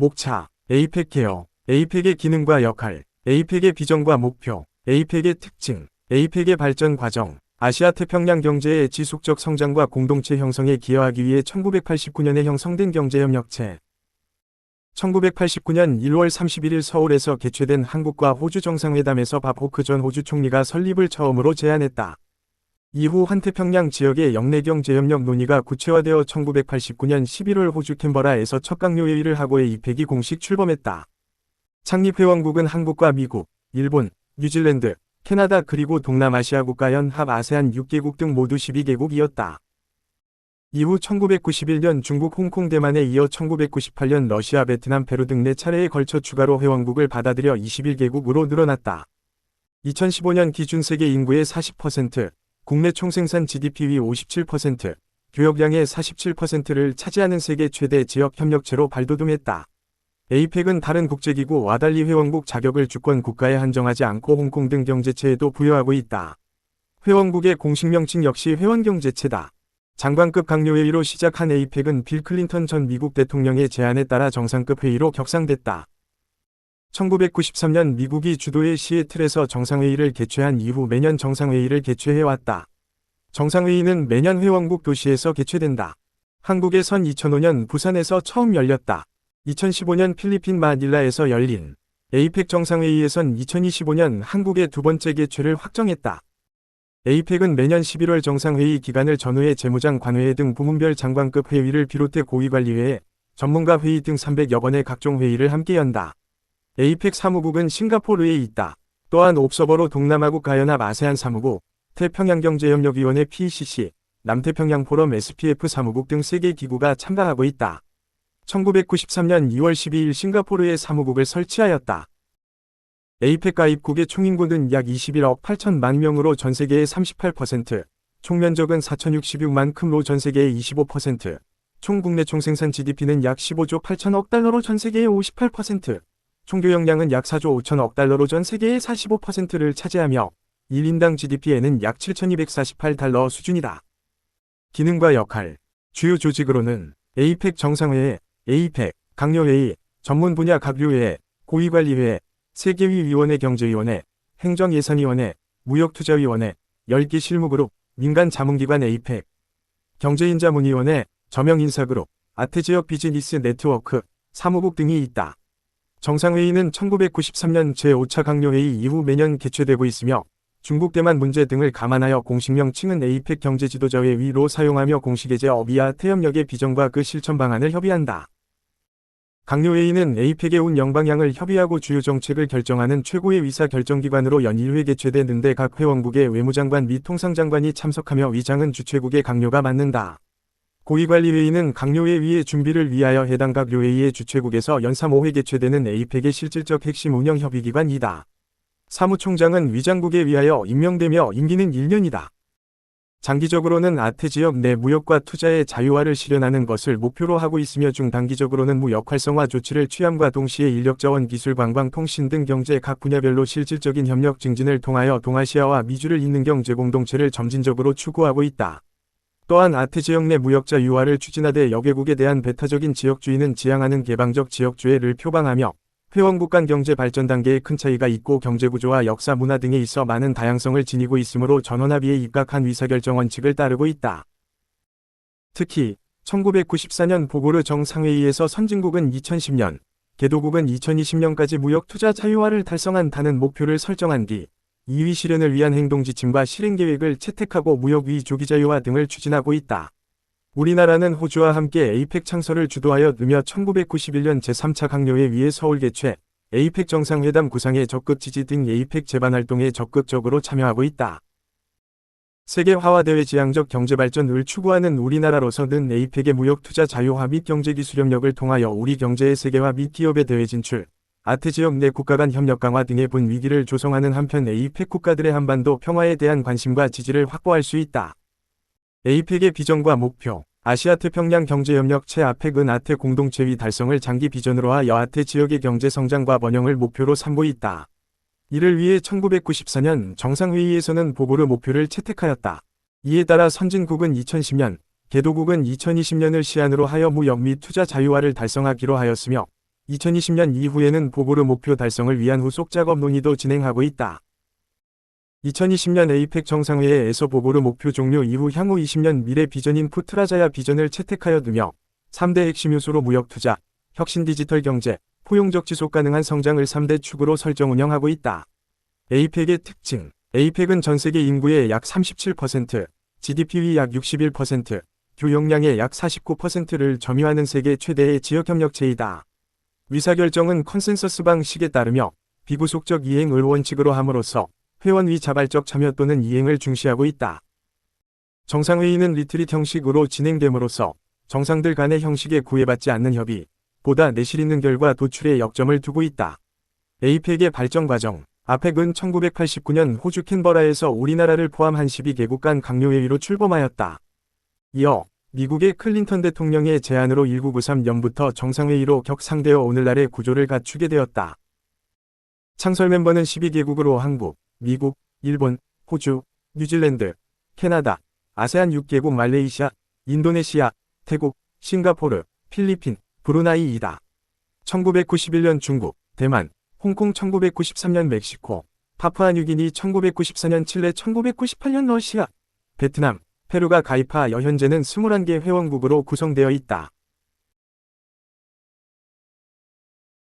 목차, 에이펙 개요, 에이펙의 기능과 역할, 에이펙의 비전과 목표, 에이펙의 특징, 에이펙의 발전 과정, 아시아 태평양 경제의 지속적 성장과 공동체 형성에 기여하기 위해 1989년에 형성된 경제협력체. 1989년 1월 31일 서울에서 개최된 한국과 호주 정상회담에서 밥 호크 전 호주 총리가 설립을 처음으로 제안했다. 이후 환태평양 지역의 영내경 제협력 논의가 구체화되어 1989년 11월 호주 캔버라에서 첫 강요회의를 하고 에이펙이 공식 출범했다. 창립회원국은 한국과 미국, 일본, 뉴질랜드, 캐나다 그리고 동남아시아 국가 연합 아세안 6개국 등 모두 12개국이었다. 이후 1991년 중국 홍콩 대만에 이어 1998년 러시아 베트남 페루 등 4차례에 걸쳐 추가로 회원국을 받아들여 21개국으로 늘어났다. 2015년 기준 세계 인구의 40%, 국내 총생산 GDP 위 57%, 교역량의 47%를 차지하는 세계 최대 지역 협력체로 발돋움했다. 에이펙은 다른 국제기구 와 달리 회원국 자격을 주권 국가에 한정하지 않고 홍콩 등 경제체에도 부여하고 있다. 회원국의 공식 명칭 역시 회원경제체다. 장관급 강요회의로 시작한 에이펙은 빌 클린턴 전 미국 대통령의 제안에 따라 정상급 회의로 격상됐다. 1993년 미국이 주도의 시애틀에서 정상회의를 개최한 이후 매년 정상회의를 개최해왔다. 정상회의는 매년 회원국 도시에서 개최된다. 한국에선 2005년 부산에서 처음 열렸다. 2015년 필리핀 마닐라에서 열린 에이펙 정상회의에선 2025년 한국의 두 번째 개최를 확정했다. 에이펙은 매년 11월 정상회의 기간을 전후에 재무장 관회의 등 부문별 장관급 회의를 비롯해 고위관리회의, 전문가 회의 등 300여 번의 각종 회의를 함께 연다. 에이펙 사무국은 싱가포르에 있다. 또한 옵서버로 동남아국 가연합 아세안 사무국, 태평양경제협력위원회 PCC, 남태평양 포럼 SPF 사무국 등 3개 기구가 참가하고 있다. 1993년 2월 12일 싱가포르에 사무국을 설치하였다. 에이펙 가입국의 총인구는 약 21억 8천만 명으로 전 세계의 38%, 총면적은 4,066만큼로 전 세계의 25%, 총 국내 총생산 GDP는 약 15조 8천억 달러로 전 세계의 58%, 총교역량은 약 4조 5천억 달러로 전 세계의 45%를 차지하며 1인당 GDP에는 약 7,248달러 수준이다. 기능과 역할 주요 조직으로는 에이펙 정상회의, 에이펙, 강요회의, 전문 분야 각류회의, 고위관리회의, 세계위위원회 경제위원회, 행정예산위원회, 무역투자위원회, 10개 실무그룹, 민간 자문기관 에이펙, 경제인자문위원회, 저명인사그룹, 아태지역 비즈니스 네트워크, 사무국 등이 있다. 정상회의는 1993년 제5차 강요회의 이후 매년 개최되고 있으며 중국 대만 문제 등을 감안하여 공식 명칭은 에이펙 경제지도자회의로 사용하며 공식예제 업이야 태협력의 비전과 그 실천 방안을 협의한다. 강요회의는 에이펙의 운 영방향을 협의하고 주요 정책을 결정하는 최고의 의사 결정기관으로 연 1회 개최되는데 각 회원국의 외무장관 및 통상장관이 참석하며 위장은 주최국의 강요가 맡는다. 고위관리회의는 강요회의의 준비를 위하여 해당 각 요회의의 주최국에서 연 3, 5회 개최되는 에이펙의 실질적 핵심 운영 협의기관이다. 사무총장은 위장국에 위하여 임명되며 임기는 1년이다. 장기적으로는 아태 지역 내 무역과 투자의 자유화를 실현하는 것을 목표로 하고 있으며 중단기적으로는 무역 활성화 조치를 취함과 동시에 인력자원 기술 관광 통신 등 경제 각 분야별로 실질적인 협력 증진을 통하여 동아시아와 미주를 잇는 경제 공동체를 점진적으로 추구하고 있다. 또한 아태 지역 내 무역자 유화를 추진하되 여개국에 대한 배타적인 지역주의는 지향하는 개방적 지역주의를 표방하며 회원국 간 경제 발전 단계에 큰 차이가 있고 경제구조와 역사 문화 등에 있어 많은 다양성을 지니고 있으므로 전원합의에 입각한 의사결정 원칙을 따르고 있다. 특히 1994년 보고르 정상회의에서 선진국은 2010년, 개도국은 2020년까지 무역 투자 자유화를 달성한다는 목표를 설정한 뒤 2위 실현을 위한 행동지침과 실행계획을 채택하고 무역위 조기자유화 등을 추진하고 있다. 우리나라는 호주와 함께 에이펙 창설을 주도하여 느며 1991년 제3차 강요회 위에 서울 개최, 에이펙 정상회담 구상에 적극 지지 등 에이펙 재반 활동에 적극적으로 참여하고 있다. 세계 화와대외 지향적 경제발전을 추구하는 우리나라로서는 에이펙의 무역 투자 자유화 및 경제기술협력을 통하여 우리 경제의 세계화 및 기업의 대외 진출, 아태 지역 내 국가 간 협력 강화 등의 본 위기를 조성하는 한편 에이펙 국가들의 한반도 평화에 대한 관심과 지지를 확보할 수 있다. 에이펙의 비전과 목표 아시아 태평양 경제협력 체 아펙은 아태 공동체위 달성을 장기 비전으로 하 여 아태 지역의 경제 성장과 번영을 목표로 삼고 있다. 이를 위해 1994년 정상회의에서는 보고르 목표를 채택하였다. 이에 따라 선진국은 2010년, 개도국은 2020년을 시한으로 하여 무역 및 투자 자유화를 달성하기로 하였으며 2020년 이후에는 보고르 목표 달성을 위한 후속 작업 논의도 진행하고 있다. 2020년 에이펙 정상회의에서 보고르 목표 종료 이후 향후 20년 미래 비전인 푸트라자야 비전을 채택하여 두며 3대 핵심 요소로 무역 투자, 혁신 디지털 경제, 포용적 지속 가능한 성장을 3대 축으로 설정 운영하고 있다. 에이펙의 특징 에이펙은 전 세계 인구의 약 37%, GDP의 약 61%, 교역량의 약 49%를 점유하는 세계 최대의 지역협력체이다. 의사결정은 컨센서스 방식에 따르며 비구속적 이행을 원칙으로 함으로써 회원위 자발적 참여 또는 이행을 중시하고 있다. 정상회의는 리트릿 형식으로 진행됨으로써 정상들 간의 형식에 구애받지 않는 협의, 보다 내실 있는 결과 도출에 역점을 두고 있다. 에이펙의 발전 과정 아펙은 1989년 호주 캔버라에서 우리나라를 포함한 12개국 간 강요회의로 출범하였다. 이어 미국의 클린턴 대통령의 제안으로 1993년부터 정상회의로 격상되어 오늘날의 구조를 갖추게 되었다. 창설 멤버는 12개국으로 한국, 미국, 일본, 호주, 뉴질랜드, 캐나다, 아세안 6개국 말레이시아, 인도네시아, 태국, 싱가포르, 필리핀, 브루나이이다. 1991년 중국, 대만, 홍콩 1993년 멕시코, 파푸아뉴기니 1994년 칠레 1998년 러시아, 베트남, 페루가 가입하여 현재는 21개 회원국으로 구성되어 있다.